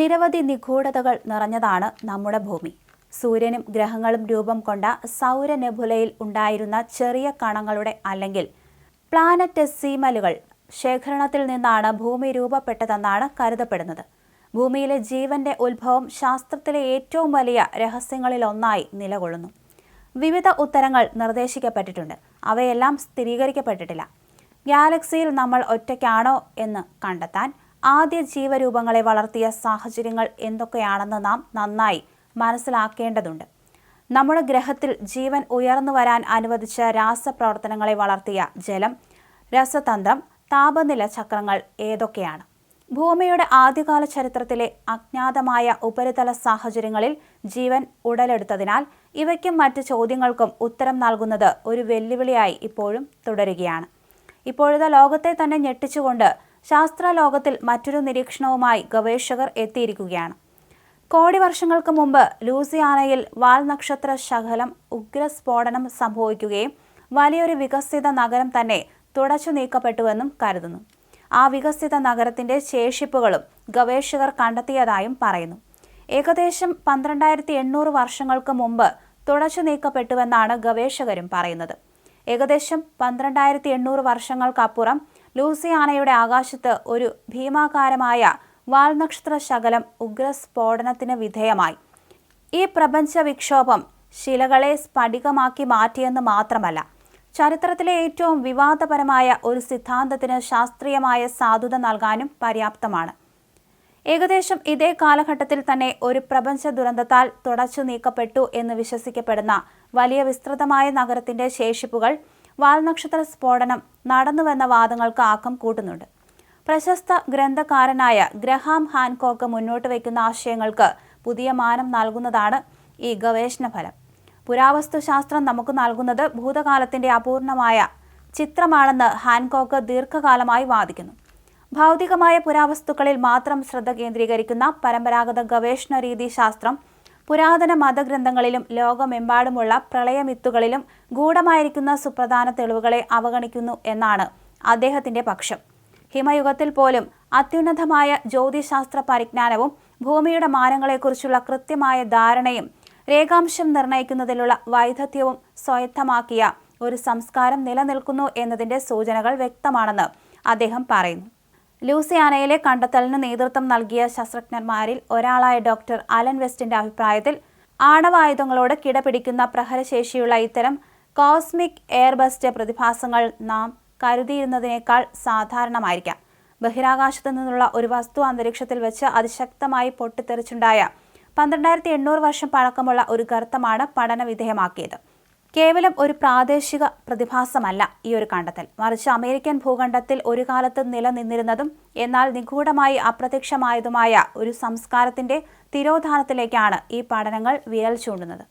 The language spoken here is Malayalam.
നിരവധി നിഗൂഢതകൾ നിറഞ്ഞതാണ് നമ്മുടെ ഭൂമി. സൂര്യനും ഗ്രഹങ്ങളും രൂപം കൊണ്ട സൗരനെബുലയിൽ ഉണ്ടായിരുന്ന ചെറിയ കണങ്ങളുടെ അല്ലെങ്കിൽ പ്ലാനറ്റെസീമലുകൾ ശേഖരണത്തിൽ നിന്നാണ് ഭൂമി രൂപപ്പെട്ടതെന്നാണ് കരുതപ്പെടുന്നത്. ഭൂമിയിലെ ജീവന്റെ ഉത്ഭവം ശാസ്ത്രത്തിലെ ഏറ്റവും വലിയ രഹസ്യങ്ങളിലൊന്നായി നിലകൊള്ളുന്നു. വിവിധ ഉത്തരങ്ങൾ നിർദ്ദേശിക്കപ്പെട്ടിട്ടുണ്ട്. അവയെല്ലാം സ്ഥിരീകരിക്കപ്പെട്ടിട്ടില്ല. ഗാലക്സിയിൽ നമ്മൾ ഒറ്റയ്ക്കാണോ എന്ന് കണ്ടെത്താൻ ആദ്യ ജീവരൂപങ്ങളെ വളർത്തിയ സാഹചര്യങ്ങൾ എന്തൊക്കെയാണെന്ന് നാം നന്നായി മനസ്സിലാക്കേണ്ടതുണ്ട്. നമ്മുടെ ഗ്രഹത്തിൽ ജീവൻ ഉയർന്നു വരാൻ അനുവദിച്ച രാസപ്രവർത്തനങ്ങളെ വളർത്തിയ ജലം രസതന്ത്രം താപനില ചക്രങ്ങൾ ഏതൊക്കെയാണ്? ഭൂമിയുടെ ആദ്യകാല ചരിത്രത്തിലെ അജ്ഞാതമായ ഉപരിതല സാഹചര്യങ്ങളിൽ ജീവൻ ഉടലെടുത്തതിനാൽ ഇവയ്ക്കും മറ്റ് ചോദ്യങ്ങൾക്കും ഉത്തരം നൽകുന്നത് ഒരു വെല്ലുവിളിയായി ഇപ്പോഴും തുടരുകയാണ്. ഇപ്പോഴത്തെ ലോകത്തെ തന്നെ ഞെട്ടിച്ചുകൊണ്ട് ശാസ്ത്ര ലോകത്തിൽ മറ്റൊരു നിരീക്ഷണവുമായി ഗവേഷകർ എത്തിയിരിക്കുകയാണ്. കോടി വർഷങ്ങൾക്ക് മുമ്പ് ലൂസിയാനയിൽ വാൽ നക്ഷത്ര ശകലം ഉഗ്രസ്ഫോടനം സംഭവിക്കുകയും വലിയൊരു വികസിത നഗരം തന്നെ തുടച്ചു നീക്കപ്പെട്ടുവെന്നും കരുതുന്നു. ആ വികസിത നഗരത്തിന്റെ ശേഷിപ്പുകളും ഗവേഷകർ കണ്ടെത്തിയതായും പറയുന്നു. ഏകദേശം പന്ത്രണ്ടായിരത്തി എണ്ണൂറ് വർഷങ്ങൾക്ക് മുമ്പ് തുടച്ചു നീക്കപ്പെട്ടുവെന്നാണ് ഗവേഷകരും പറയുന്നത്. ഏകദേശം പന്ത്രണ്ടായിരത്തി എണ്ണൂറ് വർഷങ്ങൾക്കപ്പുറം ലൂസിയാനയുടെ ആകാശത്ത് ഒരു ഭീമാകാരമായ വാൽനക്ഷത്ര ശകലം ഉഗ്രസ്ഫോടനത്തിന് വിധേയമായി. ഈ പ്രപഞ്ച വിക്ഷോഭം ശിലകളെ സ്ഫടികമാക്കി മാറ്റിയെന്ന് മാത്രമല്ല ചരിത്രത്തിലെ ഏറ്റവും വിവാദപരമായ ഒരു സിദ്ധാന്തത്തിന് ശാസ്ത്രീയമായ സാധുത നൽകാനും പര്യാപ്തമാണ്. ഏകദേശം ഇതേ കാലഘട്ടത്തിൽ തന്നെ ഒരു പ്രപഞ്ച ദുരന്തത്താൽ തുടച്ചു നീക്കപ്പെട്ടു എന്ന് വിശ്വസിക്കപ്പെടുന്ന വലിയ വിസ്തൃതമായ നഗരത്തിന്റെ ശേഷിപ്പുകൾ വാൽനക്ഷത്ര സ്ഫോടനം നടന്നുവെന്ന വാദങ്ങൾക്ക് ആക്കം കൂട്ടുന്നുണ്ട്. പ്രശസ്ത ഗ്രന്ഥകാരനായ ഗ്രഹാം ഹാൻകോക്ക് മുന്നോട്ട് വയ്ക്കുന്ന ആശയങ്ങൾക്ക് പുതിയ മാനം നൽകുന്നതാണ് ഈ ഗവേഷണ ഫലം പുരാവസ്തുശാസ്ത്രം നമുക്ക് നൽകുന്നത് ഭൂതകാലത്തിന്റെ അപൂർണമായ ചിത്രമാണെന്ന് ഹാൻകോക്ക് ദീർഘകാലമായി വാദിക്കുന്നു. ഭൗതികമായ പുരാവസ്തുക്കളിൽ മാത്രം ശ്രദ്ധ കേന്ദ്രീകരിക്കുന്ന പരമ്പരാഗത ഗവേഷണ രീതി ശാസ്ത്രം പുരാതന മതഗ്രന്ഥങ്ങളിലും ലോകമെമ്പാടുമുള്ള പ്രളയമിത്തുകളിലും ഗൂഢമായിരിക്കുന്ന സുപ്രധാന തെളിവുകളെ അവഗണിക്കുന്നു എന്നാണ് അദ്ദേഹത്തിന്റെ പക്ഷം. ഹിമയുഗത്തിൽ പോലും അത്യുന്നതമായ ജ്യോതിശാസ്ത്ര പരിജ്ഞാനവും ഭൂമിയുടെ മാനങ്ങളെക്കുറിച്ചുള്ള കൃത്യമായ ധാരണയും രേഖാംശം നിർണയിക്കുന്നതിലുള്ള വൈദഗ്ധ്യവും സ്വായത്തമാക്കിയ ഒരു സംസ്കാരം നിലനിൽക്കുന്നു എന്നതിന്റെ സൂചനകൾ വ്യക്തമാണെന്ന് അദ്ദേഹം പറയുന്നു. ലൂസിയാനയിലെ കണ്ടെത്തലിന് നേതൃത്വം നൽകിയ ശാസ്ത്രജ്ഞന്മാരിൽ ഒരാളായ ഡോക്ടർ അലൻ വെസ്റ്റിന്റെ അഭിപ്രായത്തിൽ ആണവായുധങ്ങളോട് കിടപിടിക്കുന്ന പ്രഹരശേഷിയുള്ള ഇത്തരം കോസ്മിക് എയർബസ്റ്റ് പ്രതിഭാസങ്ങൾ നാം കരുതിയിരുന്നതിനേക്കാൾ സാധാരണമായിരിക്കാം. ബഹിരാകാശത്ത് നിന്നുള്ള ഒരു വസ്തു അന്തരീക്ഷത്തിൽ വെച്ച് അതിശക്തമായി പൊട്ടിത്തെറിച്ചുണ്ടായ പന്ത്രണ്ടായിരത്തി എണ്ണൂറ് വർഷം പഴക്കമുള്ള ഒരു ഗർത്തമാണ് പഠന വിധേയമാക്കിയത് കേവലം ഒരു പ്രാദേശിക പ്രതിഭാസമല്ല ഈ ഒരു കണ്ടെത്തൽ മറിച്ച് അമേരിക്കൻ ഭൂഖണ്ഡത്തിൽ ഒരു കാലത്ത് നിലനിന്നിരുന്നതും എന്നാൽ നിഗൂഢമായി അപ്രത്യക്ഷമായതുമായ ഒരു സംസ്കാരത്തിന്റെ തിരോധാനത്തിലേക്കാണ് ഈ പഠനങ്ങൾ വിരൽ ചൂണ്ടുന്നത്.